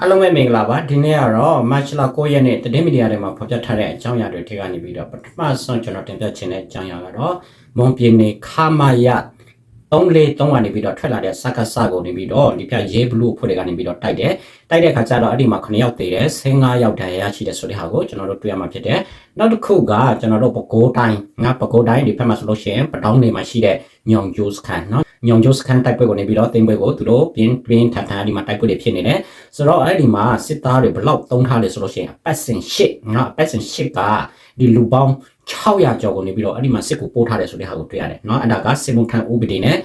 အားလုံးပဲမင်္ဂလာပါဒီနေ့ကတော့ March လ9ရက်နေ့တတိမီဒီယာတွေမှာဖော်ပြထားတဲ့အကြောင်းအရာတွေထဲကနေပြီးတော့ပထမဆုံးကျွန်တော်တင်ပြချင်တဲ့အကြောင်းအရာကတော့မွန်ပြည်နယ်ခမာယ343ကနေပြီးတော့ထွက်လာတဲ့စက္ကစကိုနေပြီးတော့ဒီပြရေးဘလူးဖွဲ့တွေကနေပြီးတော့တိုက်တယ်တိုက်တဲ့ခါကျတော့အဲ့ဒီမှာ9ယောက်သေးတယ်15ယောက်တန်ရရှိတယ်ဆိုတဲ့ဟာကိုကျွန်တော်တို့တွေ့ရမှာဖြစ်တယ်နောက်တစ်ခုကကျွန်တော်တို့ပကိုးတိုင်းငါပကိုးတိုင်းဒီဘက်မှာဆိုလို့ရှိရင်ပတောင်းနေမှာရှိတဲ့ညောင်ဂျိုးစခန်နော် ညောင်ဂျိုးစခန်တိုက်ပွဲကိုနေပြီးတော့တင်ပွဲကိုသူတို့ပြင်းပြင်းထန်ထန်ဒီမှာတိုက်ပွဲတွေဖြစ်နေတယ်ဆိုတော့အဲ့ဒီမှာစစ်သားတွေဘလောက်တုံးထားလဲဆိုလို့ရှိရင်ပတ်စင်ရှစ်ငါပတ်စင်ရှစ်ကဒီလူပေါင်း600ကျော်ကိုနေပြီးတော့အဲ့ဒီမှာစစ်ကိုပို့ထားတယ်ဆိုတဲ့ဟာကိုတွေ့ရတယ်เนาะအဲ့ဒါကစစ်မှုထမ်းဥပဒေနဲ့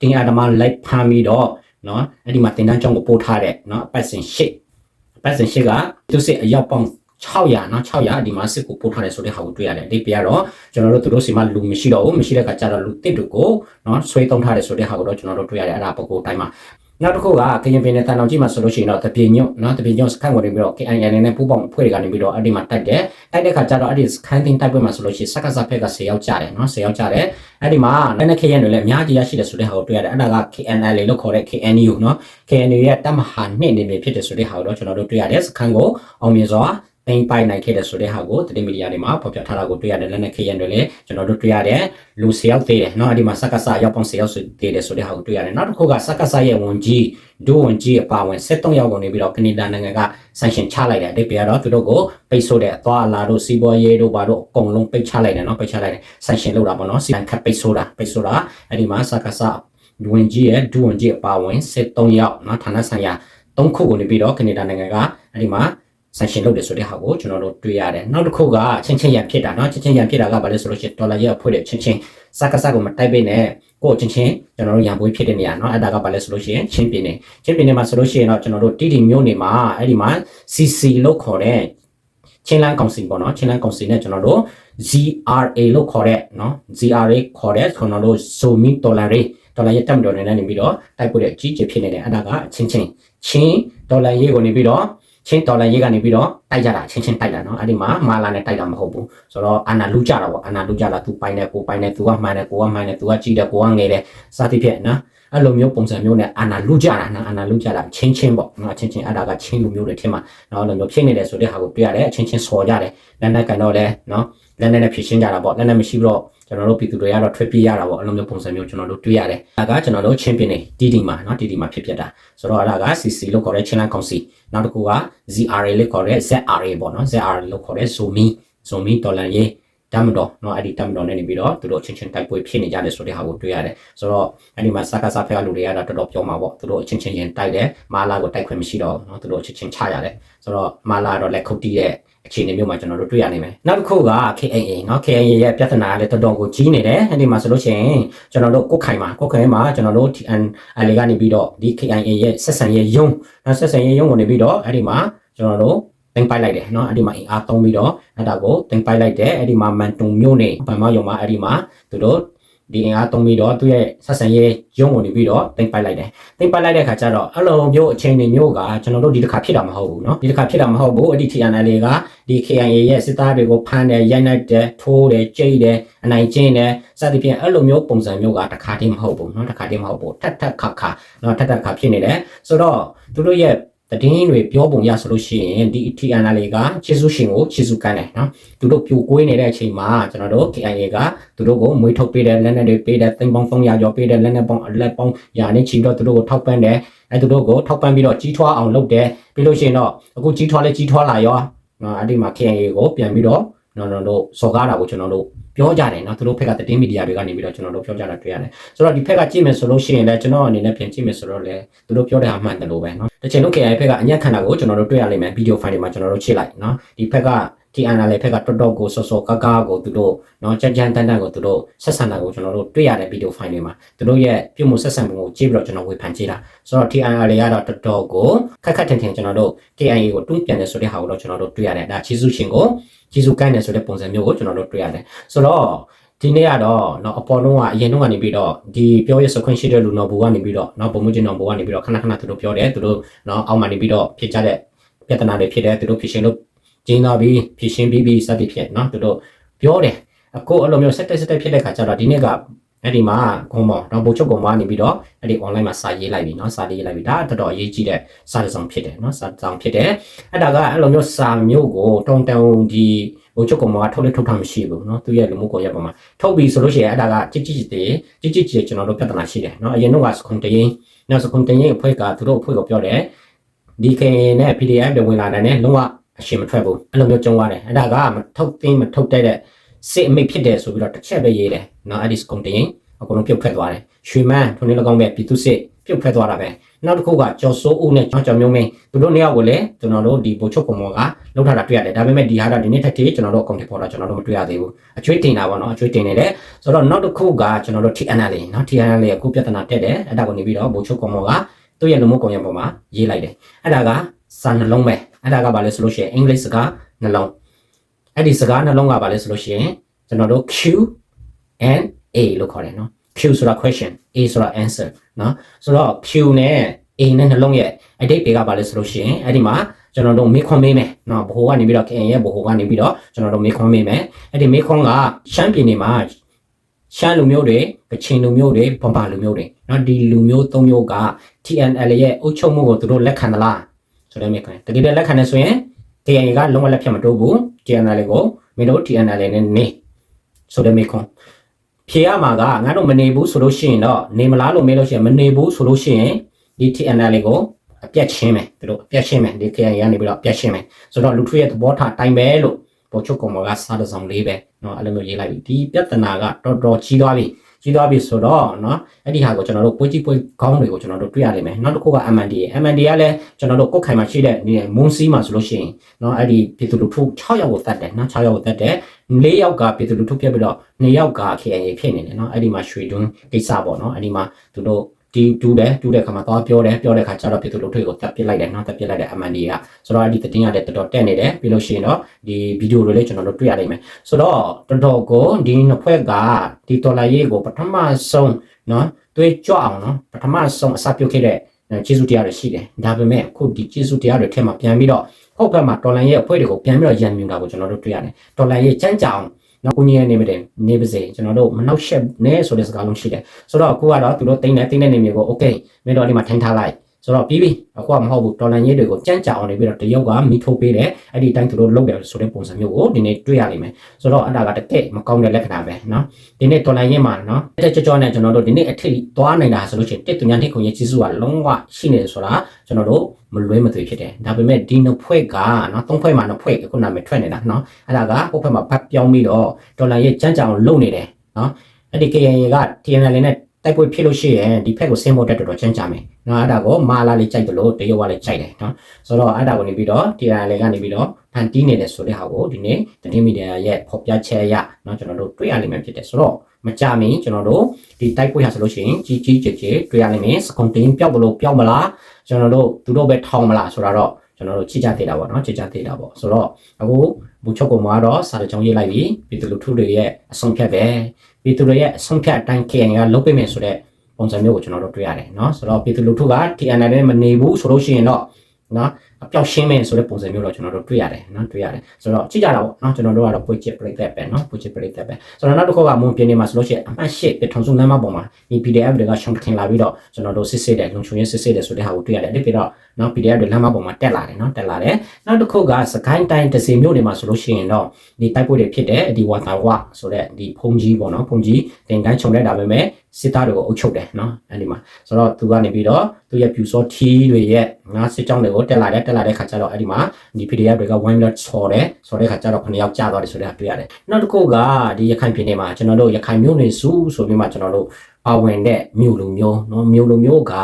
တင်အဒမလိုက်ဖမ်းပြီးတော့เนาะအဲ့ဒီမှာတင်တန်းကျောင်းကိုပို့ထားတဲ့เนาะပတ်စင်ရှစ်ပတ်စင်ရှစ်ကသူစစ်အရောက်ပေါင်း 600နော်600ဒီမှာစစ်ကိုပို့ထားတယ်ဆိုတဲ့ဟာကိုတွေ့ရတယ်အတိတ်ပြကတော့ကျွန်တော်တို့သူတို့စီမှာလူမရှိတော့ဘူးမရှိတဲ့အခါကျတော့လူတစ်တူကိုနော်ဆွဲသုံးထားတယ်ဆိုတဲ့ဟာကိုတော့ကျွန်တော်တို့တွေ့ရတယ်အဲ့ဒါပုံကိုတိုင်းမှာနောက်တစ်ခုကကရင်ပြည်နယ်တန်တော်ကြီးမှာဆိုလို့ရှိရင်တော့တပြင်းညွတ်နော်တပြင်းညွတ်စခန်းဝင်ပြီးတော့ KNN နဲ့ပူးပေါင်းအဖွဲ့တွေကနေပြီးတော့အဲ့ဒီမှာတိုက်တယ်တိုက်တဲ့ခါကျတော့အဲ့ဒီစခန်းသိမ်းတိုက်ပွဲမှာဆိုလို့ရှိရင်စက္ကစဖက်က10ယောက်ကြတယ်နော်10ယောက်ကြတယ်အဲ့ဒီမှာလက်နက်ခဲယံတွေလည်းအများကြီးရရှိတယ်ဆိုတဲ့ဟာကိုတွေ့ရတယ်အဲ့ဒါက KNL လို့ခေါ်တဲ့ KNU နော် KNU ရဲ့တပ်မဟာနှစ်နေပြီဖြစ်တယ်ဆိုတဲ့ဟာကိုတော့ကျွန်တော်တို့တွေ့ရတယ်စခန်းကိုအောင်မြင်စွာ သိမ်းပိုက်နိုင်ခဲ့တယ်ဆိုတဲ့ဟာကိုသတင်းမီဒီယာတွေမှာဖော်ပြထားတာကိုတွေ့ရတယ်လက်နက်ခေရန်တွေလည်းကျွန်တော်တို့တွေ့ရတယ်လူ၁၀ယောက်သေးတယ်နော်ဒီမှာစက္ကစရောက်ပေါင်း၁၀ယောက်သေးတယ်ဆိုတဲ့ဟာကိုတွေ့ရတယ်နောက်တစ်ခုကစက္ကစရဲ့ဝန်ကြီးဒိုဝန်ကြီးအပါဝင်၁၃ယောက်ကနေပြီးတော့ကနေဒါနိုင်ငံကဆန်ရှင်ချလိုက်တယ်အတိတ်ပြရတော့သူတို့ကိုပိတ်ဆို့တဲ့အသွာအလာတို့စီးပွားရေးတို့ဘာတို့အကုန်လုံးပိတ်ချလိုက်တယ်နော်ပိတ်ချလိုက်တယ်ဆန်ရှင်လောက်တာပေါ့နော်စီန်ခတ်ပိတ်ဆို့တာပိတ်ဆို့တာအဲ့ဒီမှာစက္ကစဝန်ကြီးရဲ့ဒိုဝန်ကြီးအပါဝင်၁၃ယောက်နော်ဌာနဆိုင်ရာ၃ခုကိုနေပြီးတော့ကနေဒါနိုင်ငံကအဲ့ဒီမှာ ဆန်ရှင်လုပ်တယ်ဆိုတဲ့ဟာကိုကျွန်တော်တို့တွေ့ရတယ်နောက်တစ်ခုကချင်းချင်းရံဖြစ်တာเนาะချင်းချင်းရံဖြစ်တာကဘာလဲဆိုလို့ရှိရင်ဒေါ်လာရဲ့အဖွဲ့တဲ့ချင်းချင်းစက္ကစကိုမတိုက်ပေးနဲ့ကိုချင်းချင်းကျွန်တော်တို့ရံပွေးဖြစ်တဲ့နေရာเนาะအဲ့ဒါကဘာလဲဆိုလို့ရှိရင်ချင်းပြင်းနေချင်းပြင်းနေမှာဆိုလို့ရှိရင်တော့ကျွန်တော်တို့တီတီမျိုးနေမှာအဲ့ဒီမှာ CC လို့ခေါ်တဲ့ချင်းလန်းကောင်စီပေါ့နော်ချင်းလန်းကောင်စီနဲ့ကျွန်တော်တို့ ZRA လို့ခေါ်တဲ့เนาะ ZRA ခေါ်တဲ့ကျွန်တော်တို့ Zomi Tolerate ဒေါ်လာရဲ့တက်မတော်နေနေပြီးတော့တိုက်ပို့တဲ့အကြီးကြီးဖြစ်နေတဲ့အဲ့ဒါကချင်းချင်းချင်းဒေါ်လာရေးကိုနေပြီးတော့ ချင်းဒေါ်လာရေးကနေပြီးတော့တိုက်ကြတာချင်းချင်းတိုက်တာနော်အဲ့ဒီမှာမာလာနဲ့တိုက်တာမဟုတ်ဘူးဆိုတော့အာနာလူကြတာပေါ့အာနာလူကြတာသူပိုင်တယ်ကိုပိုင်တယ်သူကမှန်တယ်ကိုကမှန်တယ်သူကကြည့်တယ်ကိုကငယ်တယ်စသဖြင့်နော်အဲ့လိုမျိုးပုံစံမျိုးနဲ့အာနာလူကြတာနော်အာနာလူကြတာချင်းချင်းပေါ့နော်ချင်းချင်းအဲ့ဒါကချင်းလူမျိုးတွေထင်မှာနော်အဲ့လိုမျိုးဖြစ်နေတယ်ဆိုတဲ့ဟာကိုတွေ့ရတယ်ချင်းချင်းစော်ကြတယ်လက်နဲ့ကန်တော့လဲနော် လက်နဲ့နဲ့ဖြည့်ရှင်းကြတာပေါ့လက်နဲ့မရှိတော့ကျွန်တော်တို့ပြည်သူတွေကတော့ထွက်ပြေးရတာပေါ့အဲ့လိုမျိုးပုံစံမျိုးကျွန်တော်တို့တွေ့ရတယ်ဒါကကျွန်တော်တို့ချင်းပြင်းနေတီတီမှာနော်တီတီမှာဖြစ်ဖြစ်တာဆိုတော့အဲ့ဒါက CC လို့ခေါ်တဲ့ချင်းလန်ကောင်စီနောက်တစ်ခုက ZRA လို့ခေါ်တဲ့ ZRA ပေါ့နော် ZRA လို့ခေါ်တဲ့ Zomi Zomi ဒေါ်လာရေး တမ်မတော်เนาะအဲ့ဒီတမ်မတော်နဲ့နေပြီးတော့သူတို့အချင်းချင်းတိုက်ပွဲဖြစ်နေကြတယ်ဆိုတဲ့ဟာကိုတွေ့ရတယ်ဆိုတော့အဲ့ဒီမှာစကားစားဖက်ကလူတွေကတော့တော်တော်ပြောမှာပေါ့သူတို့အချင်းချင်းရင်တိုက်တယ်မာလာကိုတိုက်ခွင့်မရှိတော့เนาะသူတို့အချင်းချင်းချရတယ်ဆိုတော့မာလာတော့လက်ခုတ်တီးတဲ့အခြေအနေမျိုးမှာကျွန်တော်တို့တွေ့ရနိုင်မယ်နောက်တစ်ခုက KAA เนาะ KAA ရဲ့ပြဿနာလည်းတော်တော်ကိုကြီးနေတယ်အဲ့ဒီမှာဆိုလို့ရှိရင်ကျွန်တော်တို့ကိုခိုင်မှာကိုခိုင်မှာကျွန်တော်တို့ TN အလေကနေပြီးတော့ဒီ KAA ရဲ့ဆက်ဆံရေးယုံเนาะဆက်ဆံရေးယုံကိုနေပြီးတော့အဲ့ဒီမှာကျွန်တော်တို့ တင်ပိုက်လိုက်တယ်เนาะအဲ့ဒီမှာအင်အားသုံးပြီးတော့အဲ့ဒါကိုတင်ပိုက်လိုက်တယ်အဲ့ဒီမှာမန်တုံမျိုးနေဗမာယုံမှာအဲ့ဒီမှာသူတို့ဒီအင်အားသုံးပြီးတော့သူ့ရဲ့ဆက်ဆံရေးရုံးဝင်နေပြီးတော့တင်ပိုက်လိုက်တယ်တင်ပိုက်လိုက်တဲ့ခါကျတော့အဲ့လိုမျိုးအချိန်တွေမျိုးကကျွန်တော်တို့ဒီတစ်ခါဖြစ်တာမဟုတ်ဘူးเนาะဒီတစ်ခါဖြစ်တာမဟုတ်ဘူးအဲ့ဒီ TNL ကဒီ KIA ရဲ့စစ်သားတွေကိုဖမ်းတယ်ရိုက်နှက်တယ်ထိုးတယ်ကြိတ်တယ်အနိုင်ကျင့်တယ်စသဖြင့်အဲ့လိုမျိုးပုံစံမျိုးကတစ်ခါတည်းမဟုတ်ဘူးเนาะတစ်ခါတည်းမဟုတ်ဘူးထက်ထက်ခါခါเนาะထက်ထက်ခါဖြစ်နေတယ်ဆိုတော့သူတို့ရဲ့ တည်င်းတွေပြောပုံရဆိုလို့ရှိရင်ဒီ TNL ကခြေဆုရှင်ကိုခြေဆုကန်တယ်နော်သူတို့ပြိုကွေးနေတဲ့အချိန်မှာကျွန်တော်တို့ KIA ကသူတို့ကိုမွေးထုတ်ပေးတယ်လက်နက်တွေပေးတယ်သိန်းပေါင်း300ကျော်ပေးတယ်လက်နက်ပေါင်းလက်ပေါင်းရာနဲ့ချီတော့သူတို့ကိုထောက်ပံ့တယ်အဲသူတို့ကိုထောက်ပံ့ပြီးတော့ကြီးထွားအောင်လုပ်တယ်ပြီးလို့ရှိရင်တော့အခုကြီးထွားလဲကြီးထွားလာရောနော်အဲ့ဒီမှာ KIA ကိုပြန်ပြီးတော့နော်နော်တို့စော်ကားတာကိုကျွန်တော်တို့ ပြောကြတယ်နော်သူတို့ဖက်ကတည်င်းမီဒီယာတွေကနေပြီးတော့ကျွန်တော်တို့ပြောကြတာတွေ့ရတယ်ဆိုတော့ဒီဖက်ကကြည့်မယ်ဆိုလို့ရှိရင်လည်းကျွန်တော်အနေနဲ့ပြန်ကြည့်မယ်ဆိုတော့လေသူတို့ပြောတဲ့အမှန်တလို့ပဲနော်တစ်ချိန်လုံး KI ဖက်ကအညက်ခန္ဓာကိုကျွန်တော်တို့တွေ့ရလိမ့်မယ်ဗီဒီယိုဖိုင်တွေမှာကျွန်တော်တို့ချိလိုက်နော်ဒီဖက်က TNL လည်းဖက်ကတော်တော်ကိုစောစောကားကားကိုသူတို့နော်ကြမ်းကြမ်းတန်းတန်းကိုသူတို့ဆက်ဆံတာကိုကျွန်တော်တို့တွေ့ရတဲ့ဗီဒီယိုဖိုင်တွေမှာသူတို့ရဲ့ပြုမှုဆက်ဆံမှုကိုကြည့်ပြီးတော့ကျွန်တော်ဝေဖန်ကြည့်တာဆိုတော့ TNL လည်းကတော့တော်တော်ကိုခက်ခက်ထန်ထန်ကျွန်တော်တို့ KIA ကိုတွန်းပြန်တယ်ဆိုတဲ့ဟာကိုတော့ကျွန်တော်တို့တွေ့ရတယ်ဒါချီစုရှင်ကိုချီစုကိုင်းတယ်ဆိုတဲ့ပုံစံမျိုးကိုကျွန်တော်တို့တွေ့ရတယ်ဆိုတော့ဒီနေ့ကတော့เนาะအပေါ်လုံးကအရင်တော့ကနေပြီးတော့ဒီပြောရစခွင့်ရှိတဲ့လူတော်ဘူကနေပြီးတော့เนาะပုံမှုချင်းတော်ဘူကနေပြီးတော့ခဏခဏသူတို့ပြောတယ်သူတို့เนาะအောက်မှာနေပြီးတော့ဖြစ်ကြတဲ့ပြဿနာတွေဖြစ်တယ်သူတို့ဖြစ်ရှင်လို့ ကျင်းသွားပြီးဖြစ်ရှင်ပြီးပြီးစသည်ဖြစ်เนาะသူတို့ပြောတယ်အခုအဲ့လိုမျိုးဆက်တက်ဆက်တက်ဖြစ်တဲ့ခါကျတော့ဒီနေ့က အဲ့ဒီမှာဂုံမောတော့ဘိုးချုပ်ဂုံမောကနေပြီးတော့အဲ့ဒီ online မှာစာရေးလိုက်ပြီเนาะစာရေးလိုက်ပြီဒါတော်တော်အရေးကြီးတဲ့စာတစ်စောင်ဖြစ်တယ်เนาะစာတစ်စောင်ဖြစ်တယ်အဲ့ဒါကအဲ့လိုမျိုးစာမျိုးကိုတုံတန်ဒီဘိုးချုပ်ဂုံမောကထုတ်လက်ထုတ်ထားမရှိဘူးเนาะသူရဲ့လူမှုကွန်ရက်ပေါ်မှာထုတ်ပြီဆိုလို့ရှိရင်အဲ့ဒါကကြစ်ကြစ်တေးကြစ်ကြစ်ကြစ်ကျွန်တော်တို့ပြဿနာရှိတယ်เนาะအရင်တော့ကစကွန်တေးနောက်စကွန်တေးရဲ့အဖွဲ့ကသူတို့အဖွဲ့ကိုပြောတယ် DK နဲ့ PDF တွေဝင်လာတယ်နဲ့လုံးဝ အရှင်မထွက်ဘူးအဲ့လိုမျိုးကြုံရတယ်အဲ့ဒါကမထုတ်သိမ်းမထုတ်တဲ့စစ်အမိတ်ဖြစ်တယ်ဆိုပြီးတော့တစ်ချက်ပဲရေးတယ်နော်အဲ့ဒီစကွန်တင်အကုန်လုံးပြုတ်ထွက်သွားတယ်ရွှေမန်းထုံးနေ၎င်းပဲပြည်သူစစ်ပြုတ်ထွက်သွားတာပဲနောက်တစ်ခုကကျော်စိုးဦးနဲ့ကျော်ကျော်မျိုးမင်းသူတို့နှစ်ယောက်ကိုလည်းကျွန်တော်တို့ဒီဘိုချုပ်ကုံမောကလောက်ထားတာတွေ့ရတယ်ဒါပေမဲ့ဒီဟာကဒီနေ့ထက်ထိကျွန်တော်တို့အကောင့်တွေပေါ်တာကျွန်တော်တို့မတွေ့ရသေးဘူးအကျွေးတင်တာပေါ့နော်အကျွေးတင်နေတယ်ဆိုတော့နောက်တစ်ခုကကျွန်တော်တို့ TNL နော် TNL ရဲ့အခုပြဿနာတက်တယ်အဲ့ဒါကိုနေပြီးတော့ဘိုချုပ်ကုံမောကသူ့ရဲ့လူမှုကွန်ရက်ပေါ်မှာရေးလိုက်တယ်အဲ့ဒါကစာနှလုံးပဲ အဲ့ဒါကဘာလဲဆိုလို့ရှိရင်အင်္ဂလိပ်စကားနှလုံးအဲ့ဒီစကားနှလုံးကဘာလဲဆိုလို့ရှိရင်ကျွန်တော်တို့ Q and A လို့ခေါ်တယ်နော် Q ဆိုတာ question A ဆိုတာ answer နော်ဆိုတော့ Q နဲ့ A နဲ့နှလုံးရဲ့အတိတ်တွေကဘာလဲဆိုလို့ရှိရင်အဲ့ဒီမှာကျွန်တော်တို့မေခွန်မေးမယ်နော်ဘိုးကနေပြီးတော့ KN ရဲ့ဘိုးကနေပြီးတော့ကျွန်တော်တို့မေခွန်မေးမယ်အဲ့ဒီမေခွန်ကရှမ်းပြည်နယ်မှာရှမ်းလူမျိုးတွေကချင်လူမျိုးတွေဗမာလူမျိုးတွေနော်ဒီလူမျိုးသုံးမျိုးက TNL ရဲ့အုပ်ချုပ်မှုကိုသူတို့လက်ခံသလား ဆိုတဲ့မေးခွန်းတကယ်လည်းလက်ခံနေဆိုရင် TNL ကလုံးဝလက်ဖြတ်မတိုးဘူး TNL ကိုမင်းတို့ TNL နဲ့နေဆိုတဲ့မေးခွန်းဖြေရမှာကငါတို့မနေဘူးဆိုလို့ရှိရင်တော့နေမလားလို့မေးလို့ရှိရင်မနေဘူးဆိုလို့ရှိရင်ဒီ TNL ကိုအပြတ်ချင်းမယ်သူတို့အပြတ်ချင်းမယ်ဒီ KN ရနေပြီးတော့အပြတ်ချင်းမယ်ဆိုတော့လူထွေးရဲ့သဘောထားတိုင်းပဲလို့ပေါ်ချုပ်ကောင်မကစားတဲ့ဆောင်လေးပဲเนาะအဲ့လိုမျိုးရေးလိုက်ပြီဒီပြဿနာကတော်တော်ကြီးသွားပြီ ကြီးသွားပြီဆိုတော့เนาะအဲ့ဒီဟာကိုကျွန်တော်တို့ပွဲကြီးပွဲခေါင်းတွေကိုကျွန်တော်တို့တွေ့ရလိမ့်မယ်နောက်တစ်ခုက MND MND ကလည်းကျွန်တော်တို့ကုတ်ခိုင်မှာရှိတဲ့နေမွန်စီမှာဆိုလို့ရှိရင်เนาะအဲ့ဒီပြည်သူလူထု6ယောက်ကိုတတ်တယ်เนาะ6ယောက်ကိုတတ်တယ်4ယောက်ကပြည်သူလူထုပြတ်ပြီးတော့2ယောက်က KNA ဖြစ်နေတယ်เนาะအဲ့ဒီမှာရွှေတွန်းကိစ္စပေါ့เนาะအဲ့ဒီမှာသူတို့ ဒီတူးတယ်တူးတဲ့ခါမှာသွားပြောတယ်ပြောတဲ့ခါကျတော့ပြည်သူလူထုကိုတပ်ပစ်လိုက်တယ်နော်တပ်ပစ်လိုက်တဲ့ MND ကဆိုတော့အဲ့ဒီသတင်းရတဲ့တော်တော်တက်နေတယ်ပြီးလို့ရှိရင်တော့ဒီဗီဒီယိုတွေလည်းကျွန်တော်တို့တွေ့ရနိုင်မယ်ဆိုတော့တော်တော်ကိုဒီနှစ်ဖွဲ့ကဒီတော်လာရေးကိုပထမဆုံးနော်တွေးကြွအောင်နော်ပထမဆုံးအစပြုတ်ခဲ့တဲ့ကျေးဇူးတရားတွေရှိတယ်ဒါပေမဲ့အခုဒီကျေးဇူးတရားတွေထဲမှာပြန်ပြီးတော့ဟုတ်ဘက်မှာတော်လန်ရဲ့အဖွဲ့တွေကိုပြန်ပြီးတော့ရန်မြူတာကိုကျွန်တော်တို့တွေ့ရတယ်တော်လန်ရဲ့စမ်းကြအောင် နော်ကိုကြီးရဲ့နေမတယ်နေပါစေကျွန်တော်တို့မနောက်ရှက်နဲ့ဆိုတဲ့စကားလုံးရှိတယ်ဆိုတော့အခုကတော့သူတို့တိမ့်နေတိမ့်နေနေမျိုးကို okay မင်းတို့ဒီမှာထိုင်ထားလိုက် ဆိုတော့ပြီးပြီအခုကမဟုတ်ဘူးတော်လန်ရေးတွေကိုကြမ်းကြအောင်နေပြီးတော့တရုတ်ကမိထုတ်ပေးတယ်အဲ့ဒီတိုင်းသူတို့လုပ်တယ်ဆိုတဲ့ပုံစံမျိုးကိုဒီနေ့တွေ့ရလိမ့်မယ်ဆိုတော့အဲ့ဒါကတကယ်မကောင်းတဲ့လက္ခဏာပဲเนาะဒီနေ့တော်လန်ရေးမှာเนาะတက်ကြွကြွနဲ့ကျွန်တော်တို့ဒီနေ့အထိသွားနေတာဆိုလို့ရှိရင်တစ်တူညာတစ်ခုရဲ့ကြီးစုကလုံးဝရှိနေတယ်ဆိုတာကျွန်တော်တို့မလွဲမသွေဖြစ်တယ်ဒါပေမဲ့ဒီနှစ်ဖွဲ့ကเนาะသုံးဖွဲ့မှာနှစ်ဖွဲ့ခုနကထွက်နေတာเนาะအဲ့ဒါကဟိုဘက်မှာဖတ်ပြောင်းပြီးတော့ဒေါ်လာရဲ့ကြမ်းကြအောင်လုပ်နေတယ်เนาะအဲ့ဒီ KNY က TNL နဲ့ တိုက်ပွဲဖြစ်လို့ရှိရင်ဒီဖက်ကိုဆင်းဖို့တက်တော်တော်ချမ်းကြမယ်။နော်အဲ့ဒါကိုမာလာလေးကြိုက်တယ်လို့တရုတ်ကလည်းကြိုက်တယ်နော်။ဆိုတော့အဲ့ဒါကိုနေပြီးတော့ TNL ကနေပြီးတော့ဖန်တီးနေတယ်ဆိုတဲ့ဟာကိုဒီနေ့သတင်းမီဒီယာရဲ့ဖော်ပြချက်အရနော်ကျွန်တော်တို့တွေ့ရလိမ့်မယ်ဖြစ်တယ်ဆိုတော့မကြမီကျွန်တော်တို့ဒီတိုက်ပွဲဟာဆိုလို့ရှိရင်ကြီးကြီးကျယ်ကျယ်တွေ့ရလိမ့်မယ်စကွန်တင်းပျောက်ဘလို့ပျောက်မလားကျွန်တော်တို့သူတို့ပဲထောင်မလားဆိုတာတော့ကျွန်တော်တို့ချစ်ကြသေးတာပေါ့နော်ချစ်ကြသေးတာပေါ့ဆိုတော့အခုဘူချုပ်ကောင်ကတော့စာချုပ်ရေးလိုက်ပြီပြည်သူလူထုတွေရဲ့အဆုံးဖြတ်ပဲ ပြည်သူတွေရဲ့အဆုံးဖြတ်အတိုင်း KN ကလုပ်ပေးမယ်ဆိုတော့ပုံစံမျိုးကိုကျွန်တော်တို့တွေ့ရတယ်เนาะဆိုတော့ပြည်သူလူထုက TNL နဲ့မနေဘူးဆိုလို့ရှိရင်တော့เนาะအ ပျောက်ရှင်းမယ်ဆိုတဲ့ပုံစံမျိုးတော့ကျွန်တော်တို့တွေ့ရတယ်နော်တွေ့ရတယ်ဆိုတော့ကြည့်ကြတာပေါ့နော်ကျွန်တော်တို့ကတော့ပွေချစ်ပရိသတ်ပဲနော်ပွေချစ်ပရိသတ်ပဲဆိုတော့နောက်တစ်ခေါက်ကမွန်ပြင်းနေမှာဆိုလို့ရှိရင်အမှတ်၈ပထုံစုလမ်းမပေါ်မှာဒီ PDF တွေကရှုံတင်လာပြီးတော့ကျွန်တော်တို့စစ်စစ်တယ်လုံချုံရေးစစ်စစ်တယ်ဆိုတဲ့ဟာကိုတွေ့ရတယ်အဲ့ဒီပြီးတော့နော် PDF တွေလမ်းမပေါ်မှာတက်လာတယ်နော်တက်လာတယ်နောက်တစ်ခုကစကိုင်းတိုင်းဒစီမြို့တွေမှာဆိုလို့ရှိရင်တော့ဒီတိုက်ပွဲတွေဖြစ်တယ်ဒီဝါတာဝါဆိုတဲ့ဒီဖုန်ကြီးပေါ့နော်ဖုန်ကြီးတင်ကန်းခြုံတဲ့ဒါပဲမဲ့စစ်သားတွေကိုအုပ်ချုပ်တယ်เนาะအဲ့ဒီမှာဆိုတော့သူကနေပြီးတော့သူရဲ့ပြူစောထီးတွေရဲ့ငါစစ်ကြောင်းတွေကိုတက်လာတယ်တက်လာတဲ့ခါကျတော့အဲ့ဒီမှာဒီ PDF တွေကဝိုင်းလက်ဆော်တယ်ဆော်တဲ့ခါကျတော့ခုနှစ်ယောက်ကြာသွားတယ်ဆိုတဲ့တွေ့ရတယ်နောက်တစ်ခုကဒီရခိုင်ပြည်နယ်မှာကျွန်တော်တို့ရခိုင်မြို့နယ်စုဆိုပြီးမှကျွန်တော်တို့ပါဝင်တဲ့မြို့လူမျိုးเนาะမြို့လူမျိုးက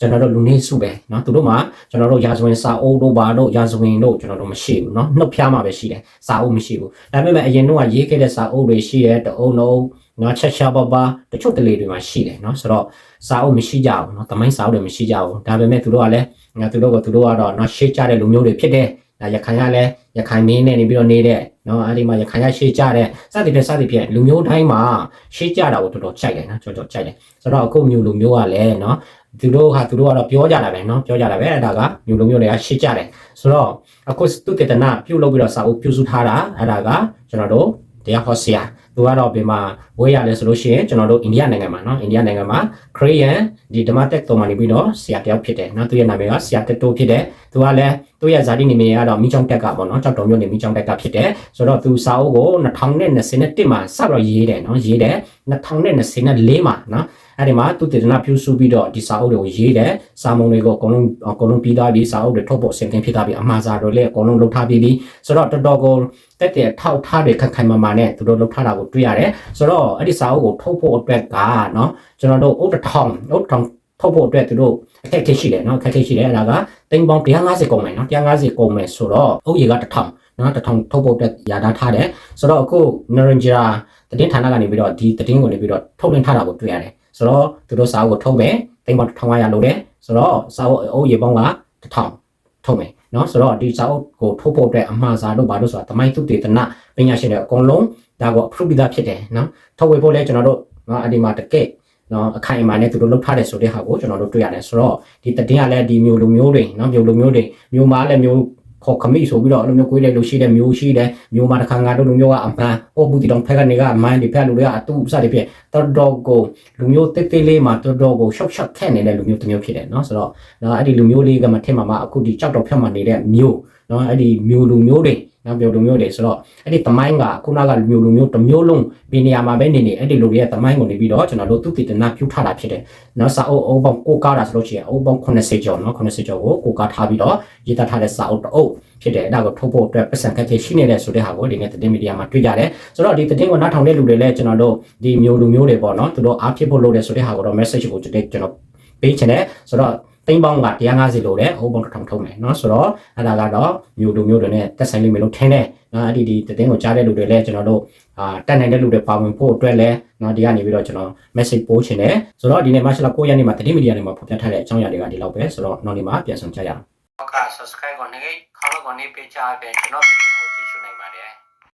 ကျွန်တော်တို့လူနေစုပဲเนาะသူတို့မှာကျွန်တော်တို့ရာဇဝင်စာအုပ်တို့ဘာတို့ရာဇဝင်တို့ကျွန်တော်တို့မရှိဘူးเนาะနှုတ်ဖျားမှာပဲရှိတယ်စာအုပ်မရှိဘူးဒါပေမဲ့အရင်တော့ရေးခဲ့တဲ့စာအုပ်တွေရှိတယ်တအုံလုံး နော်ချက်ချာပါပါတချို့တလေတွေမှာရှိတယ်နော်ဆိုတော့စာအုပ်မရှိကြဘူးနော်တမိုင်းစာအုပ်တွေမရှိကြဘူးဒါပေမဲ့သူတို့ကလည်းငါသူတို့ကသူတို့ကတော့နော်ရှေ့ကြတဲ့လူမျိုးတွေဖြစ်တယ်ဒါရခိုင်ကလည်းရခိုင်မင်းနဲ့နေပြီးတော့နေတဲ့နော်အဲ့ဒီမှာရခိုင်ကရှေ့ကြတဲ့စသည်ဖြင့်စသည်ဖြင့်လူမျိုးတိုင်းမှာရှေ့ကြတာကိုတော်တော်ကြိုက်တယ်နော်တော်တော်ကြိုက်တယ်ဆိုတော့အခုမျိုးလူမျိုးကလည်းနော်သူတို့ဟာသူတို့ကတော့ပြောကြတာပဲနော်ပြောကြတာပဲအဲ့ဒါကမျိုးလူမျိုးတွေကရှေ့ကြတယ်ဆိုတော့အခုသူတေတနာပြုတ်လုပ်ပြီးတော့စာအုပ်ပြုစုထားတာအဲ့ဒါကကျွန်တော်တို့တရားဟောဆရာ သူကတော့ဘယ်မှာဝေးရလဲဆိုလို့ရှိရင်ကျွန်တော်တို့အိန္ဒိယနိုင်ငံမှာနော်အိန္ဒိယနိုင်ငံမှာ Korean ဒီဓမ္မတက်တော်မှာနေပြီးတော့ဆရာတယောက်ဖြစ်တယ်နော်သူရဲ့နာမည်ကဆရာတက်တိုးဖြစ်တယ်သူကလည်းသူ့ရဲ့ဇာတိနာမည်ကတော့မိချောင်းတက်ကပေါ့နော်ကြောက်တော်မျိုးနေမိချောင်းတက်ကဖြစ်တယ်ဆိုတော့သူစာအုပ်ကို2021မှာစပြီးရေးတယ်နော်ရေးတယ်2024မှာနော် အဲ့ဒီမှာသူတည်တနာပြုစုပြီးတော့ဒီစာအုပ်တွေကိုရေးတယ်စာမုံတွေကိုအကုန်လုံးအကုန်လုံးပြီးသားပြီးစာအုပ်တွေထုတ်ဖို့ဆင်ခင်ဖြစ်သားပြီးအမှားစာတွေလည်းအကုန်လုံးလုပ်ထားပြီးပြီဆိုတော့တော်တော်ကိုတက်တဲ့ထောက်ထားတွေခက်ခိုင်မာမာနဲ့သူတို့လုပ်ထားတာကိုတွေ့ရတယ်ဆိုတော့အဲ့ဒီစာအုပ်ကိုထုတ်ဖို့အတွက်ကနော်ကျွန်တော်တို့ဥတထောင်ဥတထောင်ထုတ်ဖို့အတွက်သူတို့အခက်အခဲရှိတယ်နော်အခက်အခဲရှိတယ်အဲ့ဒါကတိမ်ပေါင်း150ကုန်မယ်နော်150ကုန်မယ်ဆိုတော့အုပ်ရည်က1000နော်1000ထုတ်ဖို့အတွက်ရာထားထားတယ်ဆိုတော့အခု Narendra တည်င်းဌာနကနေပြီးတော့ဒီတည်င်းကိုနေပြီးတော့ထုတ်လင်းထားတာကိုတွေ့ရတယ် ဆိုတော့သူတို့စာအုပ်ကိုထုတ်မယ်တိမ်ပေါင်း1500လုပ်တယ်ဆိုတော့စာအုပ်အုပ်ရေပေါင်းက1000ထုတ်မယ်နော်ဆိုတော့ဒီစာအုပ်ကိုထုတ်ဖို့အတွက်အမှားစာတို့ဘာလို့ဆိုတာတမိုင်းသုတေသနပညာရှင်တွေအကုန်လုံးဒါကို approve ပြီးသားဖြစ်တယ်နော်ထုတ်ဝေဖို့လဲကျွန်တော်တို့နော်အဒီမှာတကက်နော်အခိုင်အမာနဲ့သူတို့လုပ်ထားတယ်ဆိုတဲ့ဟာကိုကျွန်တော်တို့တွေ့ရတယ်ဆိုတော့ဒီတည်ရလဲဒီမျိုးလူမျိုးတွေနော်မျိုးလူမျိုးတွေမျိုးမားလဲမျိုး ခေါ်ခမိဆိုပြီးတော့အဲ့လိုမျိုးကိုယ်လေးလူရှိတယ်မျိုးရှိတယ်မျိုးမားတစ်ခါငါတို့လူမျိုးကအမှန်ဟိုဘူးတီတောင်ဖက်ကနေကအမှန်ဒီဖက်လူတွေကအတူစသည်ဖြင့်တော်တော်ကိုလူမျိုးတိတ်တိတ်လေးမှာတော်တော်ကိုရှော့ရှော့ခက်နေတဲ့လူမျိုးတစ်မျိုးဖြစ်တယ်နော်ဆိုတော့နော်အဲ့ဒီလူမျိုးလေးကမထင်မှာမအခုဒီကြောက်တော့ဖက်မှာနေတဲ့မျိုးနော်အဲ့ဒီမျိုးလူမျိုးတွေ နော်မျိုးလူမျိုးတွေဆိုတော့အဲ့ဒီတမိုင်းကခုနကမျိုးလူမျိုးတစ်မျိုးလုံးဒီနေရာမှာပဲနေနေအဲ့ဒီလူတွေရဲ့တမိုင်းကိုနေပြီးတော့ကျွန်တော်တို့သူတည်တနာပြုထားတာဖြစ်တယ်နော်စာအုပ်အုပ်ပေါင်းကိုကားတာဆိုလို့ရှိရင်အုပ်ပေါင်း80ကျော်နော်80ကျော်ကိုကိုကားထားပြီးတော့ရေးသားထားတဲ့စာအုပ်တစ်အုပ်ဖြစ်တယ်အဲ့ဒါကိုထုတ်ဖို့အတွက်ပတ်စံခက်ခဲရှိနေတဲ့ဆိုတဲ့ဟာကိုဒီနေ့သတင်းမီဒီယာမှာတွေ့ကြတယ်ဆိုတော့ဒီသတင်းကိုနားထောင်တဲ့လူတွေလည်းကျွန်တော်တို့ဒီမျိုးလူမျိုးတွေပေါ့နော်သူတို့အားဖြစ်ဖို့လုပ်တယ်ဆိုတဲ့ဟာကိုတော့ message ကိုကျွန်တော်ပေးချင်တယ်ဆိုတော့ တိမ်ပေါင်းက150လို့တဲ့ဟိုးပေါင်းတစ်ထောင်ထုံးမယ်เนาะဆိုတော့အဲ့ဒါကတော့မျိုးလူမျိုးတွေနဲ့တက်ဆိုင်လိမ့်မယ်လို့ထင်တယ်နော်အဲ့ဒီဒီသတင်းကိုကြားတဲ့လူတွေလည်းကျွန်တော်တို့အာတက်နိုင်တဲ့လူတွေပါဝင်ဖို့အတွက်လည်းနော်ဒီကနေပြီးတော့ကျွန်တော် message ပို့ချင်တယ်ဆိုတော့ဒီနေ့ martial 9ရက်နေ့မှာသတင်းမီဒီယာတွေမှာဖော်ပြထားတဲ့အကြောင်းအရာတွေကဒီလောက်ပဲဆိုတော့နောက်နေ့မှာပြန်ဆောင်ကြရအောင် ဟုတ်ကဲ့ subscribe ကိုနေခေါင်းကိုနေပေးချပေးကျွန်တော်ဗီဒီယို